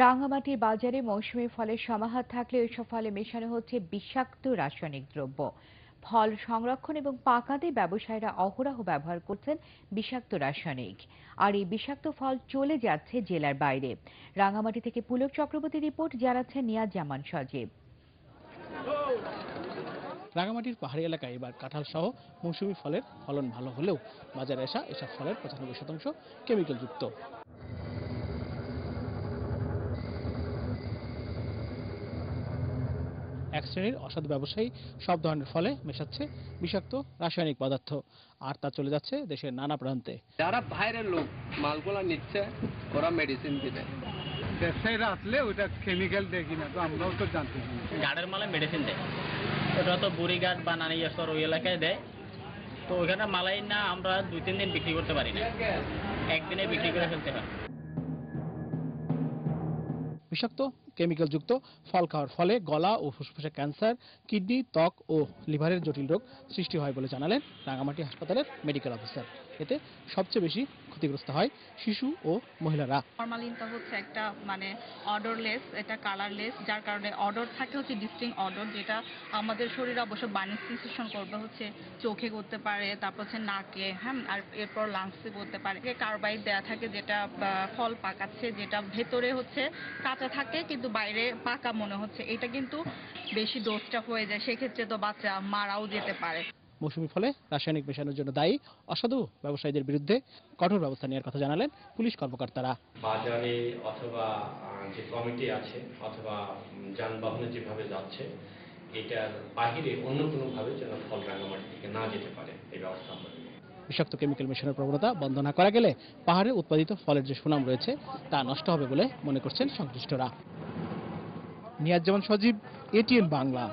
রাঙামাটির বাজারে মৌসুমী ফলের সমাহার থাকলে এসব ফলে মেশানো হচ্ছে বিষাক্ত রাসায়নিক দ্রব্য। ফল সংরক্ষণ এবং পাকাতে ব্যবসায়ীরা অহরহ ব্যবহার করছেন বিষাক্ত রাসায়নিক। আর এই বিষাক্ত ফল চলে যাচ্ছে জেলার বাইরে। রাঙামাটি থেকে পুলক চক্রবর্তী রিপোর্ট, জানাচ্ছেন নিয়াজ জামান সজীব। রাঙামাটির পাহাড়ি এলাকায় এবার কাঁঠাল সহ মৌসুমি ফলের ফলন ভালো হলেও বাজারে আসা এসব ফলের পঁচানব্বই শতাংশ কেমিক্যাল এক শ্রেণির অসাধু ব্যবসায়ী সব ধরনের ফলে মেশাচ্ছে বিষাক্ত রাসায়নিক পদার্থ। আর তা চলে যাচ্ছে দেশের নানা প্রান্তে। যারা বাইরের লোক মালগুলা নিচ্ছে ওরা মেডিসিন দিবে। ব্যবসায়ীরা আসলে ওটা কেমিক্যাল দেয় কিনা তো আমরাও তো জানতে পারি। গার্ডের মালে মেডিসিন দেয়। ওটা তো বুড়িঘাট বা নানিয়াসর ওই এলাকায় দেয়। তো ওইখানে মালাই না আমরা দুই তিন দিন বিক্রি করতে পারি না। একদিনে বিক্রি করে ফেলতে হয়। বিষাক্ত কেমিক্যাল যুক্ত ফল খাওয়ার ফলে গলা ও ফুসফুসে ক্যান্সার, কিডনি, ত্বক ও লিভারের জটিল রোগ সৃষ্টি হয় বলে জানালেন রাঙামাটি হাসপাতালের মেডিকেল অফিসার। এতে সবচেয়ে বেশি ক্ষতিগ্রস্ত হয় শিশু ও মহিলারা। ফরমালিনটা হচ্ছে একটা মানে অর্ডারলেস এটা কালারলেস, যার কারণে অর্ডার থাকে হচ্ছে ডিস্টিং অর্ডার যেটা আমাদের শরীরে অবশ্য সেন্সেশন করবে হচ্ছে চোখে করতে পারে, তারপর হচ্ছে নাকে হ্যাঁ আর এরপর লাংসে করতে পারে। কার্বাইড দেওয়া থাকে যেটা ফল পাকাচ্ছে, যেটা ভেতরে হচ্ছে কাঁচা থাকে, কিন্তু বাইরে পাকা মনে হচ্ছে। এটা কিন্তু বেশি ডোজটা হয়ে যায় সেক্ষেত্রে তো বাচ্চা মারাও যেতে পারে। মৌসুমি ফলে রাসায়নিক মেশানোর জন্য দায়ী অসাধু ব্যবসায়ীদের বিরুদ্ধে কঠোর ব্যবস্থা নেওয়ার কথা জানালেন পুলিশ কর্মকর্তারা। বাজারে অথবা যে কমিটি আছে অথবা যানবাহনে যেভাবে যাচ্ছে এটার বাহিরে অন্য কোনোভাবে যেন ফল রাঙামাটি থেকে না যেতে পারে এই ব্যবস্থা আমরা বিষাক্ত কেমিক্যাল মেশানোর প্রবণতা বন্ধ না করা গেলে পাহাড়ে উৎপাদিত ফলের যে সুনাম রয়েছে তা নষ্ট হবে বলে মনে করছেন সংশ্লিষ্টরা। নিয়াজ সজীব এটিএন বাংলা।